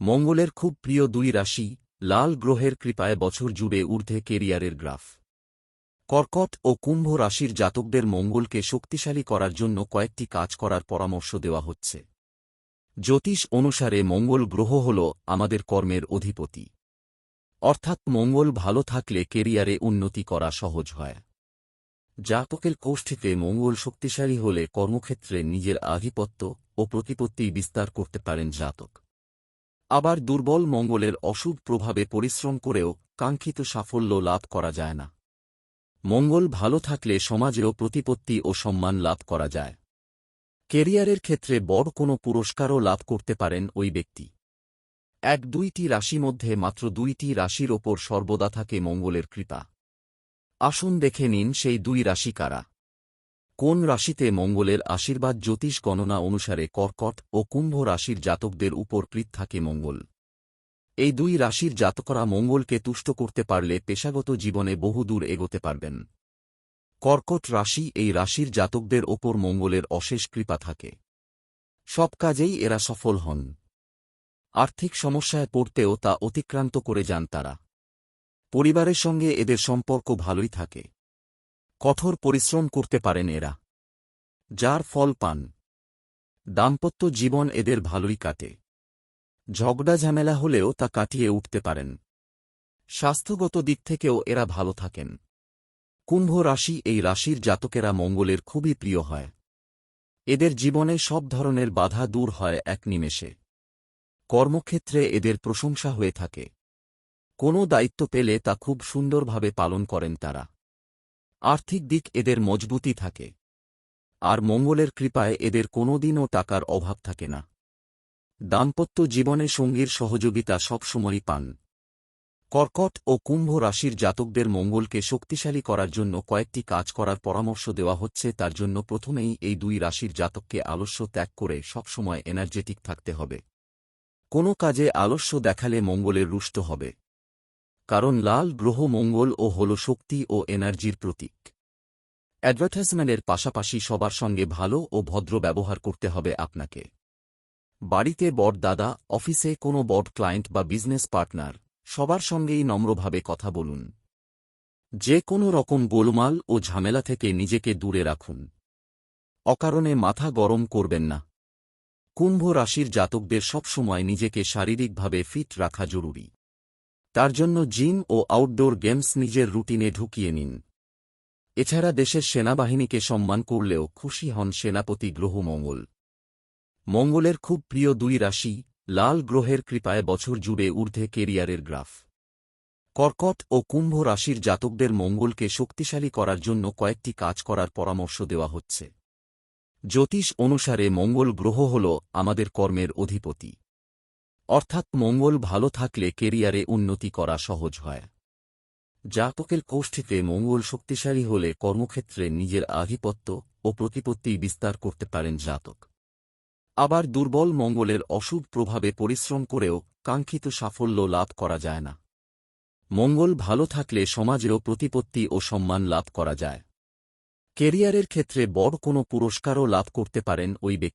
মঙ্গলের খুব প্রিয় দুই রাশি, লাল গ্রহের কৃপায় বছর জুড়ে ঊর্ধ্বে কেরিয়ারের গ্রাফ। কর্কট ও কুম্ভ রাশির জাতকদের মঙ্গলকে শক্তিশালী করার জন্য কয়েকটি কাজ করার পরামর্শ দেওয়া হচ্ছে। জ্যোতিষ অনুসারে মঙ্গল গ্রহ হল আমাদের কর্মের অধিপতি। অর্থাৎ মঙ্গল ভালো থাকলে কেরিয়ারে উন্নতি করা সহজ হয়। জাতকের কোষ্ঠীতে মঙ্গল শক্তিশালী হলে কর্মক্ষেত্রে নিজের আধিপত্য ও প্রতিপত্তি বিস্তার করতে পারেন জাতক। আবার দুর্বল মঙ্গলের অশুভ প্রভাবে পরিশ্রম করেও কাঙ্ক্ষিত সাফল্য লাভ করা যায় না। মঙ্গল ভালো থাকলে সমাজেও প্রতিপত্তি ও সম্মান লাভ করা যায়। কেরিয়ারের ক্ষেত্রে বড় কোনো পুরস্কারও লাভ করতে পারেন ওই ব্যক্তি। এক দুইটি রাশি মধ্যে মাত্র দুইটি রাশির ওপর সর্বদা থাকে মঙ্গলের কৃপা। আসুন দেখে নিন সেই দুই রাশি কারা। কোন রাশিতে মঙ্গলের আশীর্বাদ জ্যোতিষ গণনা অনুসারে কর্কট ও কুম্ভ রাশির জাতকদের উপর কৃত থাকে মঙ্গল। এই দুই রাশির জাতকরা মঙ্গলকে তুষ্ট করতে পারলে পেশাগত জীবনে বহুদূর এগোতে পারবেন। কর্কট রাশি এই রাশির জাতকদের ওপর মঙ্গলের অশেষ কৃপা থাকে। সব কাজেই এরা সফল হন। আর্থিক সমস্যায় পড়তেও তা অতিক্রান্ত করে যান তারা। পরিবারের সঙ্গে এদের সম্পর্ক ভালোই থাকে। কঠোর পরিশ্রম করতে পারেন এরা। যার ফল পান। দাম্পত্য জীবন এদের ভালোই কাটে। ঝগড়া ঝামেলা হলেও তা কাটিয়ে উঠতে পারেন। স্বাস্থ্যগত দিক থেকেও এরা ভালো থাকেন। কুম্ভ রাশি এই রাশির জাতকেরা মঙ্গলের খুবই প্রিয় হয়। এদের জীবনে সব ধরনের বাধা দূর হয় এক নিমেষে। কর্মক্ষেত্রে এদের প্রশংসা হয়ে থাকে। কোনো দায়িত্ব পেলে তা খুব সুন্দরভাবে পালন করেন তারা। আর্থিক দিক এদের মজবুতি থাকে। আর মঙ্গলের কৃপায় এদের কোনোদিনও টাকার অভাব থাকে না। দাম্পত্য জীবনে সঙ্গীর সহযোগিতা সবসময়ই পান। কর্কট ও কুম্ভ রাশির জাতকদের মঙ্গলকে শক্তিশালী করার জন্য কয়েকটি কাজ করার পরামর্শ দেওয়া হচ্ছে, তার জন্য প্রথমেই এই দুই রাশির জাতককে আলস্য ত্যাগ করে সবসময় এনার্জেটিক থাকতে হবে। কোনো কাজে আলস্য দেখালে মঙ্গলের রুষ্ট হবে। কারণ লাল গ্রহ মঙ্গল ও হল শক্তি ও এনার্জির প্রতীক। অ্যাডভার্টাইজমেন্টের পাশাপাশি সবার সঙ্গে ভালো ও ভদ্র ব্যবহার করতে হবে আপনাকে। বাড়িতে বড় দাদা, অফিসে কোনো বড় ক্লায়েন্ট বা বিজনেস পার্টনার, সবার সঙ্গেই নম্রভাবে কথা বলুন। যে কোনো রকম গোলমাল ও ঝামেলা থেকে নিজেকে দূরে রাখুন। অকারণে মাথা গরম করবেন না। কুম্ভ রাশির জাতকদের সবসময় নিজেকে শারীরিকভাবে ফিট রাখা জরুরি। তার জন্য জিম ও আউটডোর গেমস নিজের রুটিনে ঢুকিয়ে নিন। এছাড়া দেশের সেনাবাহিনীকে সম্মান করলেও খুশি হন সেনাপতি গ্রহ মঙ্গল। মঙ্গলের খুব প্রিয় দুই রাশি, লাল গ্রহের কৃপায় বছর জুড়ে ঊর্ধ্বে কেরিয়ারের গ্রাফ। কর্কট ও কুম্ভ রাশির জাতকদের মঙ্গলকে শক্তিশালী করার জন্য কয়েকটি কাজ করার পরামর্শ দেওয়া হচ্ছে। জ্যোতিষ অনুসারে মঙ্গল গ্রহ হল আমাদের কর্মের অধিপতি। অর্থাৎ মঙ্গল ভালো থাকলে কেরিয়ারে উন্নতি করা সহজ হয়। জাতকের কোষ্ঠীতে মঙ্গল শক্তিশালী হলে কর্মক্ষেত্রে নিজের আধিপত্য ও প্রতিপত্তি বিস্তার করতে পারেন জাতক। আবার দুর্বল মঙ্গলের অশুভ প্রভাবে পরিশ্রম করেও কাঙ্ক্ষিত সাফল্য লাভ করা যায় না। মঙ্গল ভালো থাকলে সমাজেও প্রতিপত্তি ও সম্মান লাভ করা যায়। কেরিয়ারের ক্ষেত্রে বড় কোনো পুরস্কারও লাভ করতে পারেন ওই ব্যক্তি।